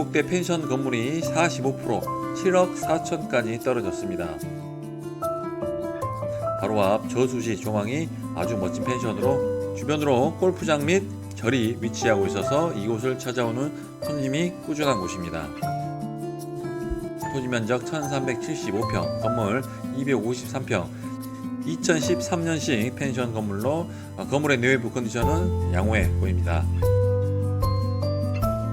7대 펜션 건물이 45% 7억 4천까지 떨어졌습니다. 바로 앞 저수지 조망이 아주 멋진 펜션으로 주변으로 골프장 및 절이 위치하고 있어서 이곳을 찾아오는 손님이 꾸준한 곳입니다. 토지 면적 1375평, 건물 253평, 2013년식 펜션 건물로 어, 건물의 내외부 컨디션은 양호해 보입니다.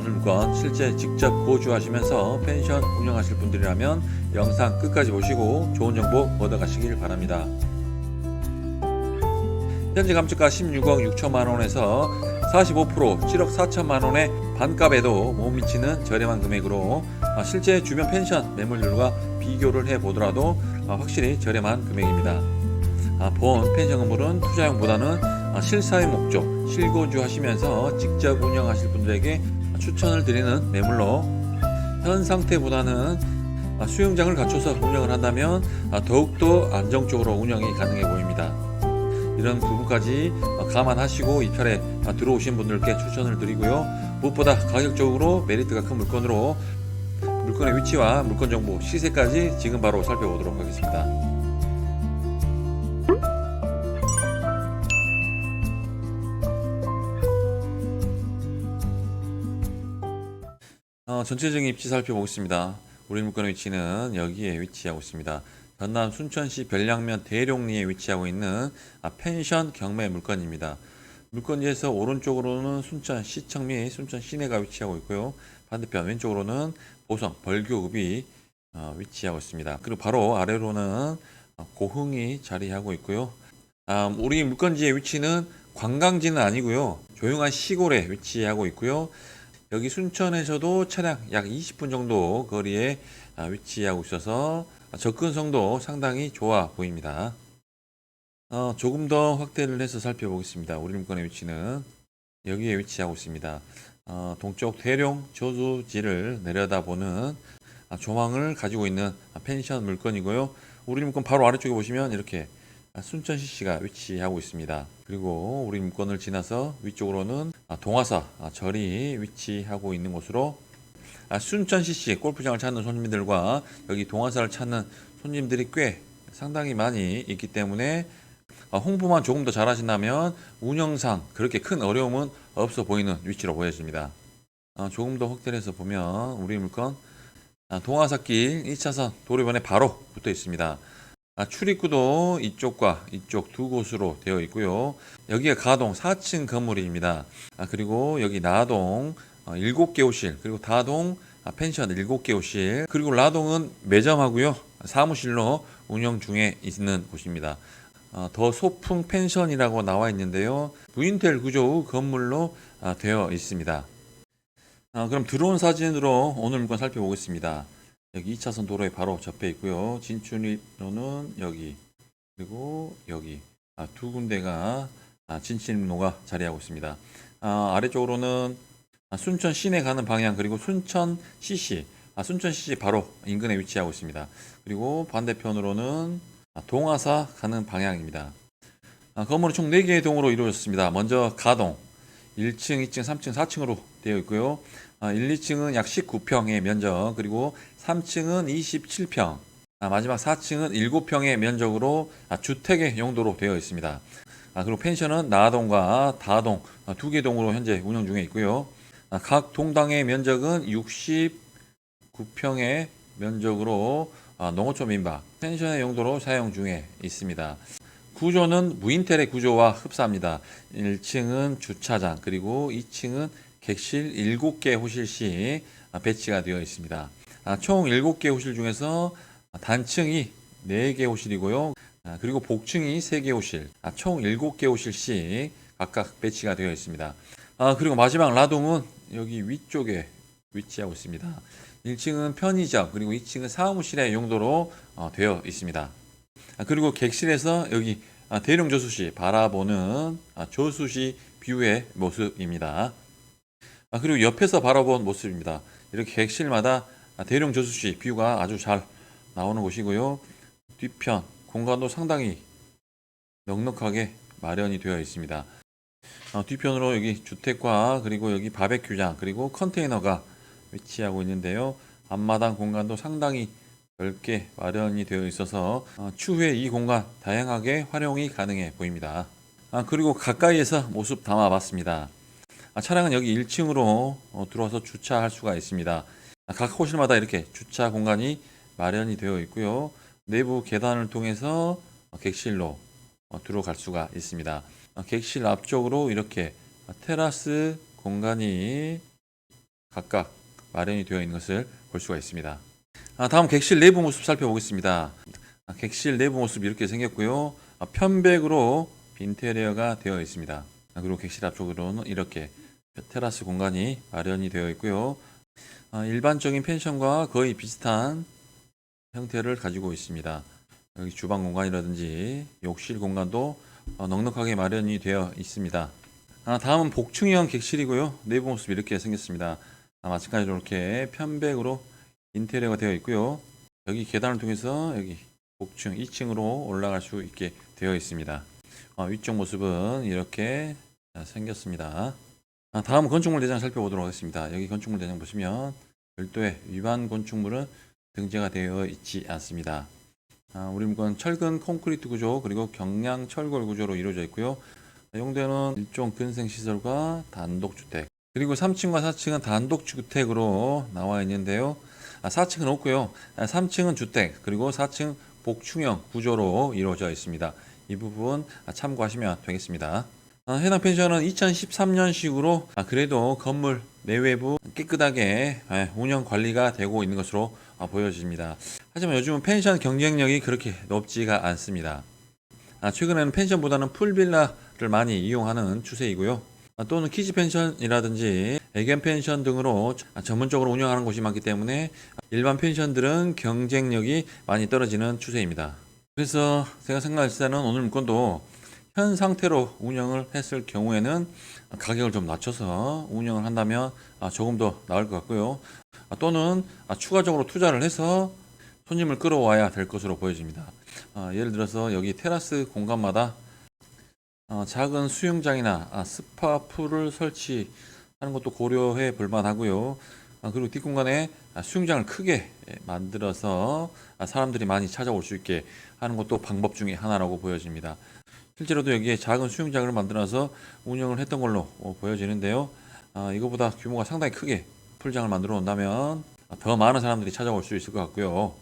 오늘 물건 실제 직접 거주하시면서 펜션 운영하실 분들이라면 영상 끝까지 보시고 좋은 정보 얻어가시길 바랍니다. 현재 감축가 16억 6천만 원에서 45% 7억 4천만 원의 반값에도 못 미치는 저렴한 금액으로 아, 실제 주변 펜션 매물률과 비교를 해 보더라도 아, 확실히 저렴한 금액입니다. 아, 본 펜션 건물은 투자용보다는 아, 실사의 목적, 실거주 하시면서 직접 운영하실 분들에게 추천을 드리는 매물로 현 상태보다는 아, 수영장을 갖춰서 운영을 한다면 아, 더욱더 안정적으로 운영이 가능해 보입니다. 이런 부분까지 어, 감안하시고 입찰에 아, 들어오신 분들께 추천을 드리고요. 무엇보다 가격적으로 메리트가 큰 물건으로 물건의 위치와 물건 정보, 시세까지 지금 바로 살펴보도록 하겠습니다. 어, 전체적인 입지 살펴보겠습니다. 우리 물건의 위치는 여기에 위치하고 있습니다. 전남 순천시 별량면 대룡리에 위치하고 있는 아, 펜션 경매 물건입니다. 물건지에서 오른쪽으로는 순천 시청 및 순천 시내가 위치하고 있고요. 반대편 왼쪽으로는 보성 벌교읍이 어, 위치하고 있습니다. 그리고 바로 아래로는 어, 고흥이 자리하고 있고요. 아, 우리 물건지의 위치는 관광지는 아니고요. 조용한 시골에 위치하고 있고요. 여기 순천에서도 차량 약 20분 정도 거리에 아, 위치하고 있어서 접근성도 상당히 좋아 보입니다. 어, 조금 더 확대를 해서 살펴보겠습니다. 물건의 위치는 여기에 위치하고 있습니다. 어, 동쪽 대룡 저수지를 내려다보는 아, 조망을 가지고 있는 아, 펜션 물건이고요. 물건 바로 아래쪽에 보시면 이렇게 아, 순천 CC가 위치하고 있습니다. 그리고 우리 물건을 지나서 위쪽으로는 아, 동화사 아, 절이 위치하고 있는 곳으로 아, 순천 CC 골프장을 찾는 손님들과 여기 동화사를 찾는 손님들이 꽤 상당히 많이 있기 때문에 아, 홍보만 조금 더 잘하신다면 운영상 그렇게 큰 어려움은 없어 보이는 위치로 보여집니다. 아, 조금 더 확대를 해서 보면 우리 물건 아, 동화사길 2차선 도로변에 바로 붙어 있습니다. 아, 출입구도 이쪽과 이쪽 두 곳으로 되어 있고요. 여기가 가동 4층 건물입니다. 아, 그리고 여기 나동 어, 7개 호실, 그리고 다동 아, 펜션 7개 호실, 그리고 라동은 매점하고요. 사무실로 운영 중에 있는 곳입니다. 어, 더 소풍 펜션이라고 나와 있는데요. 무인텔 구조 건물로 아, 되어 있습니다. 아, 그럼 드론 사진으로 오늘 물건 살펴보겠습니다. 여기 2차선 도로에 바로 접해 있고요. 진출로는 여기 그리고 여기 아, 두 군데가 아, 진출로가 자리하고 있습니다. 아, 아래쪽으로는 아, 순천 시내 가는 방향 그리고 순천 CC 아, 순천 CC 바로 인근에 위치하고 있습니다. 그리고 반대편으로는 아, 동화사 가는 방향입니다. 아, 건물은 총 4개의 동으로 이루어졌습니다. 먼저 가동 1층, 2층, 3층, 4층으로 되어 있고요. 아, 1, 2층은 약 19평의 면적, 그리고 3층은 27평, 아, 마지막 4층은 7평의 면적으로 아, 주택의 용도로 되어 있습니다. 아, 그리고 펜션은 나동과 다동 아, 두개 동으로 현재 운영 중에 있고요. 아, 각 동당의 면적은 69평의 면적으로 아, 농어촌 민박 펜션의 용도로 사용 중에 있습니다. 구조는 무인텔의 구조와 흡사합니다. 1층은 주차장 그리고 2층은 객실 7개 호실씩 배치가 되어 있습니다. 아, 총 7개 호실 중에서 단층이 4개 호실이고요. 아, 그리고 복층이 3개 호실, 아, 총 7개 호실씩 각각 배치가 되어 있습니다. 아, 그리고 마지막 라동은 여기 위쪽에 위치하고 있습니다. 1층은 편의점, 그리고 2층은 사무실의 용도로 어, 되어 있습니다. 아, 그리고 객실에서 여기 아, 대룡 저수시 바라보는 아, 저수시 뷰의 모습입니다. 아, 그리고 옆에서 바라본 모습입니다. 이렇게 객실마다 아, 대룡 저수시 뷰가 아주 잘 나오는 곳이고요. 뒤편 공간도 상당히 넉넉하게 마련이 되어 있습니다. 어, 뒤편으로 여기 주택과 그리고 여기 바베큐장 그리고 컨테이너가 위치하고 있는데요. 앞마당 공간도 상당히 넓게 마련이 되어 있어서 어, 추후에 이 공간 다양하게 활용이 가능해 보입니다. 아, 그리고 가까이에서 모습 담아봤습니다. 아, 차량은 여기 1층으로 들어와서 주차할 수가 있습니다. 아, 각 호실마다 이렇게 주차 공간이 마련이 되어 있고요. 내부 계단을 통해서 어, 객실로 어, 들어갈 수가 있습니다. 어, 객실 앞쪽으로 이렇게 테라스 공간이 각각 마련이 되어 있는 것을 볼 수가 있습니다. 아, 다음 객실 내부 모습 살펴보겠습니다. 아, 객실 내부 모습 이렇게 생겼고요. 아, 편백으로 인테리어가 되어 있습니다. 아, 그리고 객실 앞쪽으로는 이렇게 테라스 공간이 마련이 되어 있고요. 아, 일반적인 펜션과 거의 비슷한 형태를 가지고 있습니다. 여기 주방 공간이라든지 욕실 공간도 어, 넉넉하게 마련이 되어 있습니다. 아, 다음은 복층형 객실이고요. 내부 모습 이렇게 생겼습니다. 아, 마찬가지로 이렇게 편백으로 인테리어가 되어 있고요. 여기 계단을 통해서 여기 복층 2층으로 올라갈 수 있게 되어 있습니다. 어, 위쪽 모습은 이렇게 아, 생겼습니다. 아, 다음 건축물 대장 살펴보도록 하겠습니다. 여기 건축물 대장 보시면 별도의 위반 건축물은 등재가 되어 있지 않습니다. 아, 우리 물건 철근 콘크리트 구조 그리고 경량 철골 구조로 이루어져 있고요. 용도는 일종 근생 시설과 단독 주택 그리고 3층과 4층은 단독 주택으로 나와 있는데요. 아, 4층은 없고요. 아, 3층은 주택 그리고 4층 복층형 구조로 이루어져 있습니다. 이 부분 아, 참고하시면 되겠습니다. 아, 해당 펜션은 2013년식으로 아, 그래도 건물 내외부 깨끗하게 아, 운영 관리가 되고 있는 것으로 아, 보여집니다. 하지만 요즘은 펜션 경쟁력이 그렇게 높지가 않습니다. 아, 최근에는 펜션보다는 풀빌라를 많이 이용하는 추세이고요. 아, 또는 키즈 펜션이라든지 애견 펜션 등으로 아, 전문적으로 운영하는 곳이 많기 때문에 일반 펜션들은 경쟁력이 많이 떨어지는 추세입니다. 그래서 제가 생각했을 때는 오늘 물건도 현 상태로 운영을 했을 경우에는 가격을 좀 낮춰서 운영을 한다면 아, 조금 더 나을 것 같고요. 아, 또는 아, 추가적으로 투자를 해서 손님을 끌어와야 될 것으로 보여집니다. 아, 예를 들어서 여기 테라스 공간마다 어, 작은 수영장이나 아, 스파 풀을 설치하는 것도 고려해 볼 만하고요. 아, 그리고 뒷공간에 아, 수영장을 크게 예, 만들어서 아, 사람들이 많이 찾아올 수 있게 하는 것도 방법 중에 하나라고 보여집니다. 실제로도 여기에 작은 수영장을 만들어서 운영을 했던 걸로 어, 보여지는데요. 아, 이거보다 규모가 상당히 크게 풀장을 만들어 놓는다면 더 많은 사람들이 찾아올 수 있을 것 같고요.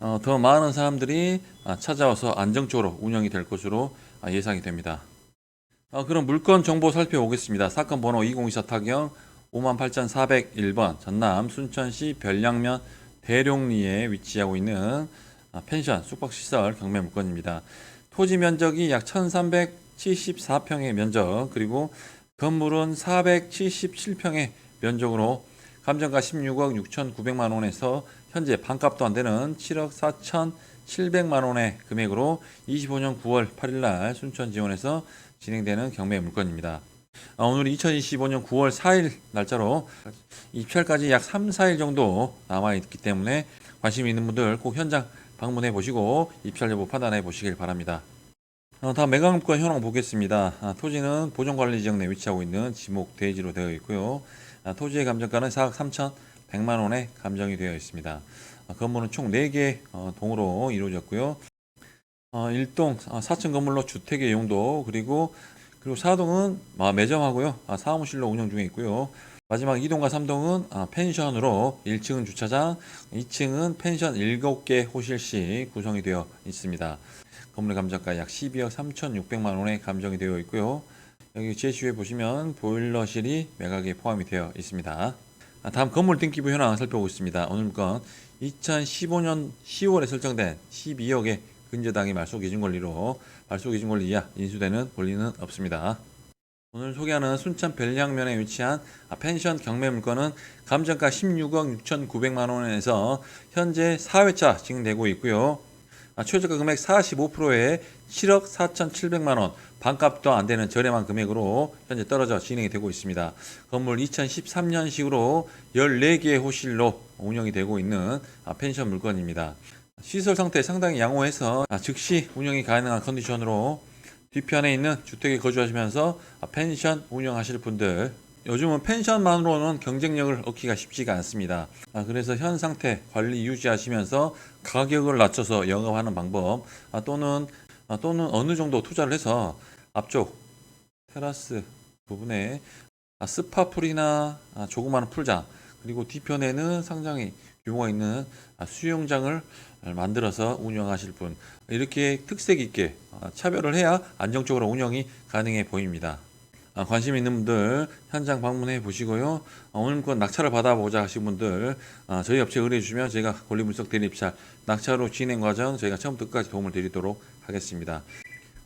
어, 더 많은 사람들이 아, 찾아와서 안정적으로 운영이 될 것으로 아, 예상이 됩니다. 어, 그럼 물건 정보 살펴보겠습니다. 사건 번호 2024 타경 58,401번 전남 순천시 별량면 대룡리에 위치하고 있는 아, 펜션 숙박시설 경매 물건입니다. 토지 면적이 약 1374평의 면적 그리고 건물은 477평의 면적으로 감정가 16억 6,900만 원에서 현재 반값도 안 되는 7억 4,700만 원의 금액으로 25년 9월 8일 날 순천 지원에서 진행되는 경매 물건입니다. 아, 오늘 2025년 9월 4일 날짜로 입찰까지 약 3, 4일 정도 남아 있기 때문에 관심 있는 분들 꼭 현장 방문해 보시고 입찰 여부 판단해 보시길 바랍니다. 어, 다음 매각물건 현황 보겠습니다. 아, 토지는 보존관리 지역 내 위치하고 있는 지목 대지로 되어 있고요. 아, 토지의 감정가는 4억 3,100만 원에 감정이 되어 있습니다. 아, 건물은 총 4개 어, 동으로 이루어졌고요. 어, 1동 4층 건물로 주택의 용도 그리고 그리고 4동은 아, 매점하고요. 아, 사무실로 운영 중에 있고요. 마지막 2동과 3동은 아, 펜션으로 1층은 주차장, 2층은 펜션 7개 호실씩 구성이 되어 있습니다. 건물의 감정가 약 12억 3,600만 원에 감정이 되어 있고요. 여기 제시에 보시면 보일러실이 매각에 포함이 되어 있습니다. 아, 다음 건물 등기부 현황 살펴보겠습니다. 오늘 물건 2015년 10월에 설정된 12억의 근저당의 말소 기준 권리로 말소 기준 권리 이하 인수되는 권리는 없습니다. 오늘 소개하는 순천 별량면에 위치한 아, 펜션 경매 물건은 감정가 16억 6,900만 원에서 현재 4회차 진행되고 있고요. 아, 최저가 금액 45%에 7억 4,700만 원, 반값도 안 되는 저렴한 금액으로 현재 떨어져 진행이 되고 있습니다. 건물 2013년식으로 14개의 호실로 운영이 되고 있는 아, 펜션 물건입니다. 시설 상태 상당히 양호해서 아, 즉시 운영이 가능한 컨디션으로 뒤편에 있는 주택에 거주하시면서 아, 펜션 운영하실 분들 요즘은 펜션만으로는 경쟁력을 얻기가 쉽지가 않습니다. 아, 그래서 현 상태 관리 유지하시면서 가격을 낮춰서 영업하는 방법 아, 또는 아, 또는 어느 정도 투자를 해서 앞쪽 테라스 부분에 아, 스파풀이나 아, 조그마한 풀장 그리고 뒤편에는 상당히 규모가 있는 아, 수영장을 만들어서 운영하실 분 이렇게 특색 있게 아, 차별을 해야 안정적으로 운영이 가능해 보입니다. 아, 관심 있는 분들 현장 방문해 보시고요. 아, 오늘 건 낙찰을 받아보자 하신 분들 아, 저희 업체 의뢰해 주시면 제가 권리분석 대리입찰 낙찰로 진행 과정 저희가 처음부터 끝까지 도움을 드리도록 하겠습니다.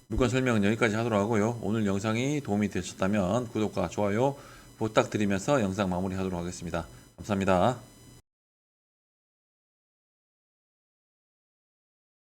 물건 설명은 여기까지 하도록 하고요. 오늘 영상이 도움이 되셨다면 구독과 좋아요 부탁드리면서 영상 마무리하도록 하겠습니다. 감사합니다.